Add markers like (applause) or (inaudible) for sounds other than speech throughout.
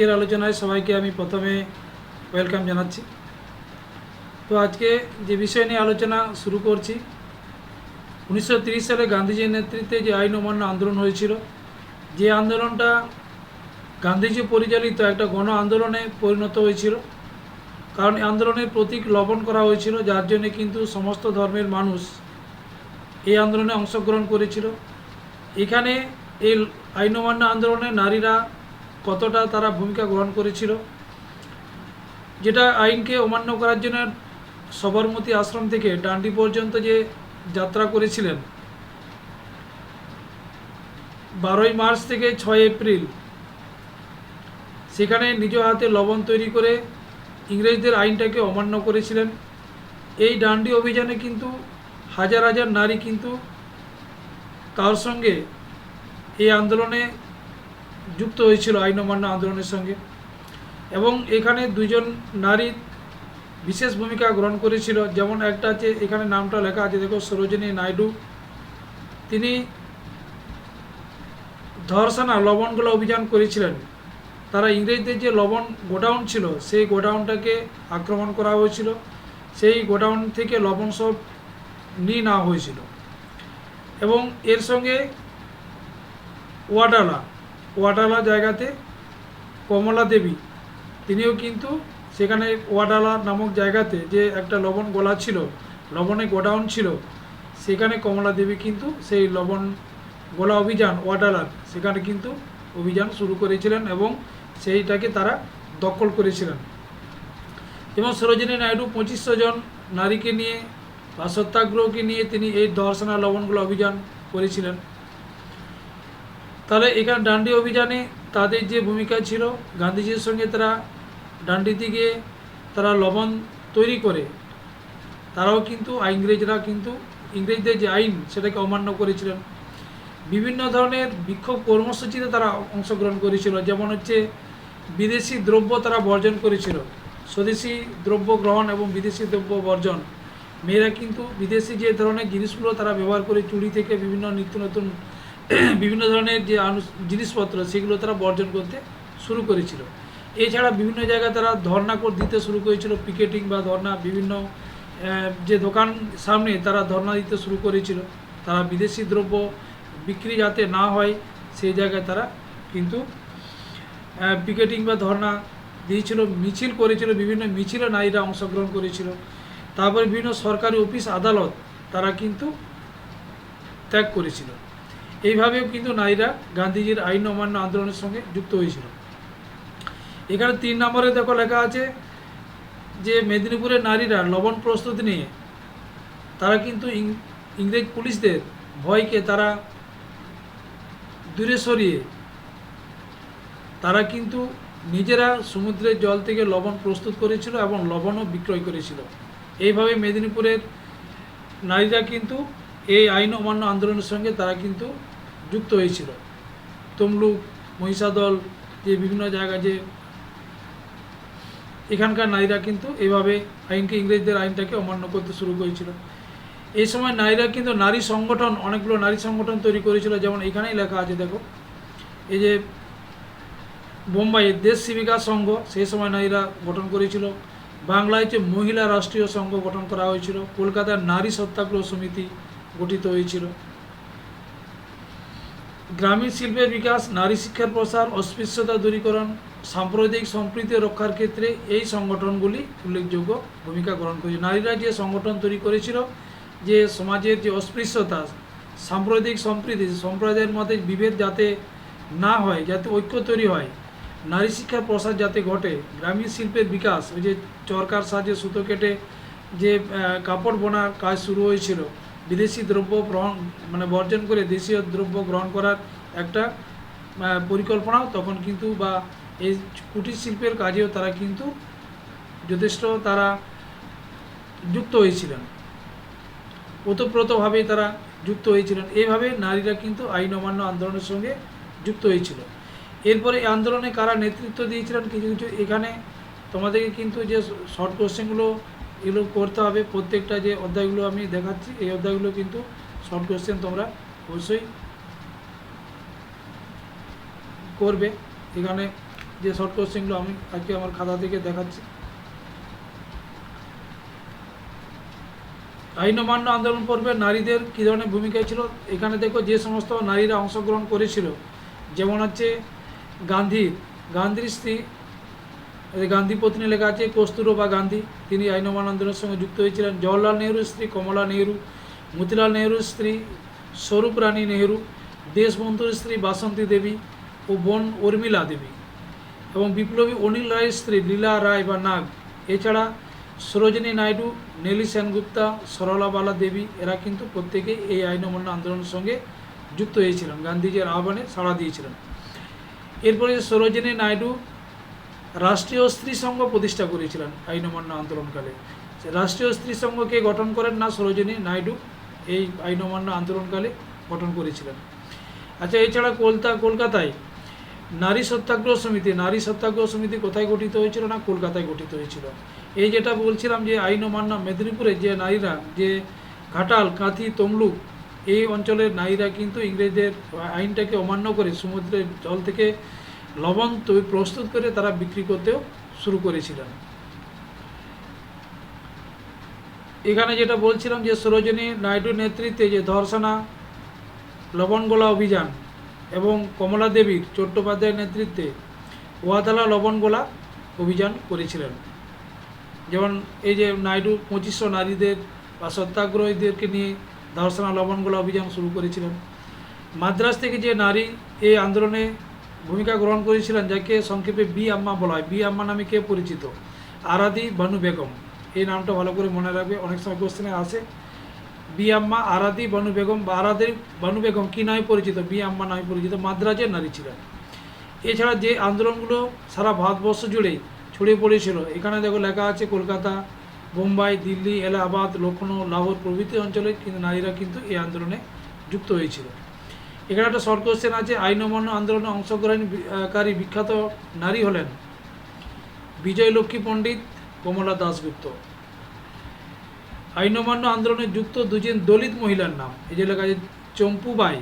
আজকের আলোচনায় সবাইকে আমি প্রথমে ওয়েলকাম জানাচ্ছি। তো আজকে যে বিষয় নিয়ে আলোচনা শুরু করছি, উনিশশো সালে গান্ধীজির নেতৃত্বে যে আইন অমান্য আন্দোলন হয়েছিল, যে আন্দোলনটা গান্ধীজি পরিচালিত একটা গণ আন্দোলনে পরিণত হয়েছিল। কারণ আন্দোলনের প্রতীক লবণ করা হয়েছিল, যার জন্য কিন্তু সমস্ত ধর্মের মানুষ এই আন্দোলনে অংশগ্রহণ করেছিল। এখানে এই আইন অমান্য আন্দোলনে নারীরা কতটা তারা ভূমিকা গ্রহণ করেছিল, যেটা আইনকে অমান্য করার জন্য সবরমতী আশ্রম থেকে ডান্ডি পর্যন্ত যে যাত্রা করেছিলেন, বারোই মার্চ থেকে ছয় এপ্রিল, সেখানে নিজ হাতে লবণ তৈরি করে ইংরেজদের আইনটাকে অমান্য করেছিলেন। এই ডান্ডি অভিযানে কিন্তু হাজার হাজার নারী কিন্তু তার সঙ্গে এই আন্দোলনে যুক্ত হয়েছিল আইন অমান্য আন্দোলনের সঙ্গে। এবং এখানে দুজন নারী বিশেষ ভূমিকা গ্রহণ করেছিল। যেমন একটা আছে, এখানে নামটা লেখা আছে, দেখো, সরোজিনী নাইডু। তিনি ধর্ষণা লবণগুলো অভিযান করেছিলেন। তারা ইংরেজদের যে লবণ গোডাউন ছিল, সেই গোডাউনটাকে আক্রমণ করা হয়েছিল। সেই গোডাউন থেকে লবণ সব নিয়ে নেওয়া হয়েছিল। এবং এর সঙ্গে ওয়াডালা ওয়াডালা জায়গাতে কমলা দেবী। তিনিও কিন্তু সেখানে ওয়াডালা নামক জায়গাতে যে একটা লবণ গোলা ছিল, লবণে গোডাউন ছিল, সেখানে কমলা দেবী কিন্তু সেই লবণ গোলা অভিযান ওয়াডালার সেখানে কিন্তু অভিযান শুরু করেছিলেন এবং সেইটাকে তারা দখল করেছিলেন। এবং সরোজিনী নাইডু পঁচিশশো জন নারীকে নিয়ে বা সত্যাগ্রহকে নিয়ে তিনি এই দর্শনা লবণগুলো অভিযান করেছিলেন। তাহলে এখানে ডান্ডি অভিযানে তাদের যে ভূমিকা ছিল, গান্ধীজির সঙ্গে তারা ডান্ডিতে গিয়ে তারা লবণ তৈরি করে, তারাও কিন্তু ইংরেজরা কিন্তু, ইংরেজদের যে আইন সেটাকে অমান্য করেছিলেন। বিভিন্ন ধরনের বিক্ষোভ কর্মসূচিতে তারা অংশগ্রহণ করেছিল, যেমন হচ্ছে বিদেশি দ্রব্য তারা বর্জন করেছিল, স্বদেশি দ্রব্য গ্রহণ এবং বিদেশি দ্রব্য বর্জন। মেয়েরা কিন্তু বিদেশি যে ধরনের জিনিসগুলো তারা ব্যবহার করে চুড়ি থেকে বিভিন্ন নিত্য নতুন (clears throat) বিভিন্ন ধরনের যে জিনিসপত্র, সেগুলো তারা বর্জন করতে শুরু করেছিল। এছাড়া বিভিন্ন জায়গায় তারা ধর্না দিতে শুরু করেছিল, পিকেটিং বা ধর্না, বিভিন্ন যে দোকান সামনে তারা ধর্না দিতে শুরু করেছিল। তারা বিদেশি দ্রব্য বিক্রি যাতে না হয় সেই জায়গায় তারা কিন্তু পিকেটিং বা ধর্না দিয়েছিল, মিছিল করেছিল, বিভিন্ন মিছিলে নারীরা অংশগ্রহণ করেছিল। তারপরে বিভিন্ন সরকারি অফিস আদালত তারা কিন্তু ত্যাগ করেছিল। এইভাবেও কিন্তু নারীরা গান্ধীজির আইন অমান্য আন্দোলনের সঙ্গে যুক্ত হয়েছিল। এখানে তিন নম্বরে দেখো লেখা আছে যে মেদিনীপুরের নারীরা লবণ প্রস্তুতি নিয়ে তারা কিন্তু ইংরেজ পুলিশদের ভয়কে তারা দূরে সরিয়ে তারা কিন্তু নিজেরা সমুদ্রের জল থেকে লবণ প্রস্তুত করেছিল এবং লবণও বিক্রয় করেছিল। এইভাবে মেদিনীপুরের নারীরা কিন্তু এই আইন অমান্য আন্দোলনের সঙ্গে তারা কিন্তু যুক্ত হয়েছিল। তমলুক, মহিষাদল, যে বিভিন্ন জায়গায় যে এখানকার নারীরা কিন্তু এভাবে আইনকে, ইংরেজদের আইনটাকে অমান্য করতে শুরু করেছিল। এই সময় নারীরা কিন্তু নারী সংগঠন, অনেকগুলো নারী সংগঠন তৈরি করেছিল, যেমন এখানেই লেখা আছে, দেখো। এই যে বোম্বাইয়ের দেশ সেবিকা সংঘ, সেই সময় নারীরা গঠন করেছিল। বাংলায় যে মহিলা রাষ্ট্রীয় সংঘ গঠন করা হয়েছিল। কলকাতার নারী সত্যাগ্রহ সমিতি গঠিত হয়েছিল। গ্রামীণ শিল্পের বিকাশ, নারী শিক্ষার প্রসার, অস্পৃশ্যতা দূরীকরণ, সাম্প্রদায়িক সম্প্রীতি রক্ষার ক্ষেত্রে এই সংগঠনগুলি উল্লেখযোগ্য ভূমিকা গ্রহণ করেছে। নারীরা যে সংগঠন তৈরি করেছিল, যে সমাজের যে অস্পৃশ্যতা, সাম্প্রদায়িক সম্প্রীতি সম্প্রদায়ের মধ্যে বিভেদ যাতে না হয়, যাতে ঐক্য তৈরি হয়, নারী শিক্ষার প্রসার যাতে ঘটে, গ্রামীণ শিল্পের বিকাশ, ওই যে চরকার সাহায্যে সুতো কেটে যে কাপড় বোনার কাজ শুরু হয়েছিল বিদেশি দ্রব্য গ্রহণ মানে বর্জন করে দেশীয় দ্রব্য গ্রহণ করার একটা পরিকল্পনাও তখন কিন্তু বা এই কুটির শিল্পের কাজেও তারা কিন্তু যথেষ্ট তারা যুক্ত হয়েছিলেন। ওতপ্রোতভাবেই তারা যুক্ত হয়েছিলেন। এইভাবে নারীরা কিন্তু আইন অমান্য আন্দোলনের সঙ্গে যুক্ত হয়েছিল। এরপরে এই আন্দোলনে কারা নেতৃত্ব দিয়েছিলেন কিছু কিছু এখানে তোমাদেরকে কিন্তু যে শর্ট কোশ্চেনগুলো এগুলো করতে হবে। প্রত্যেকটা যে অধ্যায়গুলো আমি দেখাচ্ছি, এই অধ্যায়গুলো কিন্তু শর্ট কোশ্চেন তোমরা অবশ্যই করবে। এখানে যে শর্ট কোশ্চেনগুলো আমি আজকে আমার খাতা থেকে দেখাচ্ছি। আইন অমান্য আন্দোলন পর্বে নারীদের কী ধরনের ভূমিকা ছিল? এখানে দেখো যে সমস্ত নারীরা অংশগ্রহণ করেছিল, যেমন হচ্ছে গান্ধীর গান্ধীর স্ত্রী গান্ধী পত্নী লেখা আছে, কস্তুরবা গান্ধী, তিনি আইন অমান্য আন্দোলনের সঙ্গে যুক্ত হয়েছিলেন। জওয়াহরলাল নেহরুর স্ত্রী, কমলা নেহরু, মতিলাল নেহরুর স্ত্রী, স্বরূপ রানী নেহরু, দেশবন্ধুর স্ত্রী, বাসন্তী দেবী ও বোন উর্মিলা দেবী। এবং বিপ্লবী অনিল রায়ের স্ত্রী, লীলা রায় বা নাগ। এছাড়া সরোজিনী নাইডু, নেলি সেনগুপ্তা সরলাবালা দেবী, এরা কিন্তু প্রত্যেকেই এই আইন অমান্য আন্দোলনের সঙ্গে যুক্ত হয়েছিলেন। গান্ধীজির আহ্বানে সাড়া দিয়েছিলেন। এরপরে সরোজিনী নাইডু রাষ্ট্রীয় স্ত্রী সংঘ প্রতিষ্ঠা করেছিলেন আইন অমান্য আন্দোলনকালে রাষ্ট্রীয় স্ত্রী সংঘকে গঠন করেন না, সরোজিনী নাইডু এই আইন অমান্য আন্দোলনকালে গঠন করেছিলেন। আচ্ছা এছাড়া কলতা, কলকাতায় নারী সত্যাগ্রহ সমিতি, নারী সত্যাগ্রহ সমিতি কোথায় গঠিত হয়েছিল না কলকাতায় গঠিত হয়েছিল? এই যেটা বলছিলাম যে আইন অমান্য মেদিনীপুরে যে নারীরা, যে ঘাটাল, কাঁথি, তমলুক, এই অঞ্চলের নারীরা কিন্তু ইংরেজদের আইনটাকে অমান্য করে সমুদ্রের জল থেকে লবণ তৈরি প্রস্তুত করে তারা বিক্রি করতেও শুরু করেছিলেন। এখানে যেটা বলছিলাম যে সরোজনী নাইডুর নেতৃত্বে যে ধর্ষণা, লবণগোলা অভিযান এবং কমলা দেবীর চট্টোপাধ্যায়ের নেতৃত্বে ওয়াদালা লবণগোলা অভিযান করেছিলেন। যেমন এই যে নাইডু পঁচিশশো নারীদের বা সত্যাগ্রহীদেরকে নিয়ে ধর্ষণা লবণগোলা অভিযান শুরু করেছিলেন। মাদ্রাজ থেকে যে নারী এই আন্দোলনে ভূমিকা গ্রহণ করেছিলেন যাকে সংক্ষেপে বি আম্মা বলা হয়। বি আম্মা নামে কে পরিচিত? আরাদি বানু বেগম। এই নামটা ভালো করে মনে রাখবে, অনেক সময় কোশ্চেনে আসে বি আম্মা, আরাদি বানু বেগম বা আরাদি বানু বেগম কী নামে পরিচিত? বি আম্মা নামে পরিচিত, মাদ্রাজের নারী ছিলেন। এছাড়া যে আন্দোলনগুলো সারা ভারতবর্ষ জুড়েই ছড়িয়ে পড়েছিল, এখানে দেখো লেখা আছে কলকাতা, বোম্বাই, দিল্লি, এলাহাবাদ লখনৌ লাহোর প্রভৃতি অঞ্চলে কিন্তু নারীরা কিন্তু এই আন্দোলনে যুক্ত হয়েছিল। এখানে একটা শর্ট কোশ্চেন আছে, আইন অমান্য আন্দোলনে অংশগ্রহণকারী বিখ্যাত নারী হলেন বিজয় লক্ষ্মী পণ্ডিত কমলা দাশগুপ্ত। আইন অমান্য আন্দোলনে যুক্ত দুজন দলিত মহিলার নাম, এই যে লেখা আছে, চম্পুবাই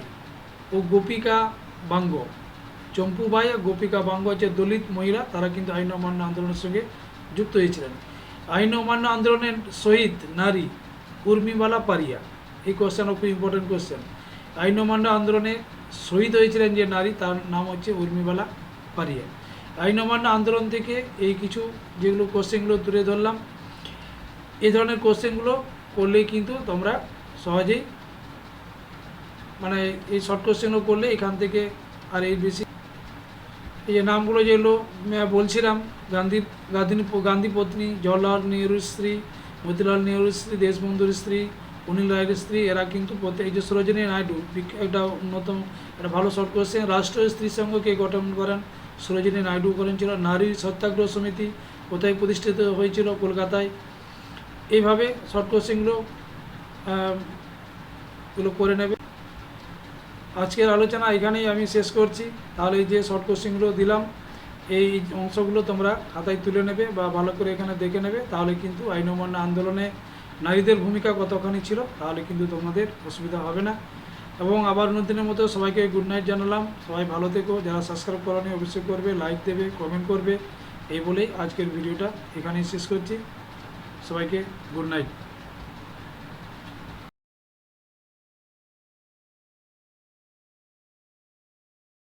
ও গোপিকা বাঙ্গ। চম্পুবাই আর গোপিকা বাঙ্গ হচ্ছে দলিত মহিলা, তারা কিন্তু আইন অমান্য আন্দোলনের সঙ্গে যুক্ত হয়েছিলেন। আইন অমান্য আন্দোলনের শহীদ নারী উর্মিমালা পারিয়া, এই কোশ্চেন খুব ইম্পর্টেন্ট কোশ্চেন আইন অমান্য আন্দোলনে শহীদ হয়েছিলেন যে নারী, তার নাম হচ্ছে উর্মিমালা পারিয়া। আইন অমান্য আন্দোলন থেকে এই কিছু যেগুলো কোশ্চেনগুলো তুলে ধরলাম এই ধরনের কোশ্চেনগুলো করলেই কিন্তু তোমরা সহজেই মানে এই শর্ট কোশ্চেনগুলো করলে এখান থেকে আর এই বেশি এই যে নামগুলো যেগুলো বলছিলাম, গান্ধী গান্ধী গান্ধী পত্নী, জওয়াহরলাল নেহরুর স্ত্রী, মতিলাল নেহরুর স্ত্রী, দেশবন্ধুর স্ত্রী অনিল রায়ের স্ত্রী এরা কিন্তু এই যে সরোজিনী নাইডু একটা অন্যতম একটা ভালো শর্ট কোশ্চেন রাষ্ট্রীয় স্ত্রী সংঘকে গঠন করেন? সরোজিনী নাইডু করেছিল নারী সত্যাগ্রহ সমিতি কোথায় প্রতিষ্ঠিত হয়েছিল? কলকাতায়। এইভাবে শর্ট আহ, এগুলো করে নেবে। আজকের আলোচনা এখানেই আমি শেষ করছি। তাহলে এই যে শর্ট কোশ্চেনগুলো দিলাম এই অংশগুলো তোমরা খাতায় তুলে নেবে বা ভালো করে এখানে দেখে নেবে। তাহলে কিন্তু আইন অমান্য আন্দোলনে নারীদের ভূমিকা কতখানি ছিল, তাহলে কিন্তু তোমাদের অসুবিধা হবে না। এবং আবার নতুনের মতো সবাইকে গুড নাইট জানালাম। সবাই ভালো থেকো, যারা সাবস্ক্রাইব করানি অবশ্যই করবে লাইক দেবে কমেন্ট করবে। এই বলেই আজকের ভিডিওটা এখানেই শেষ করছি। সবাইকে গুড নাইট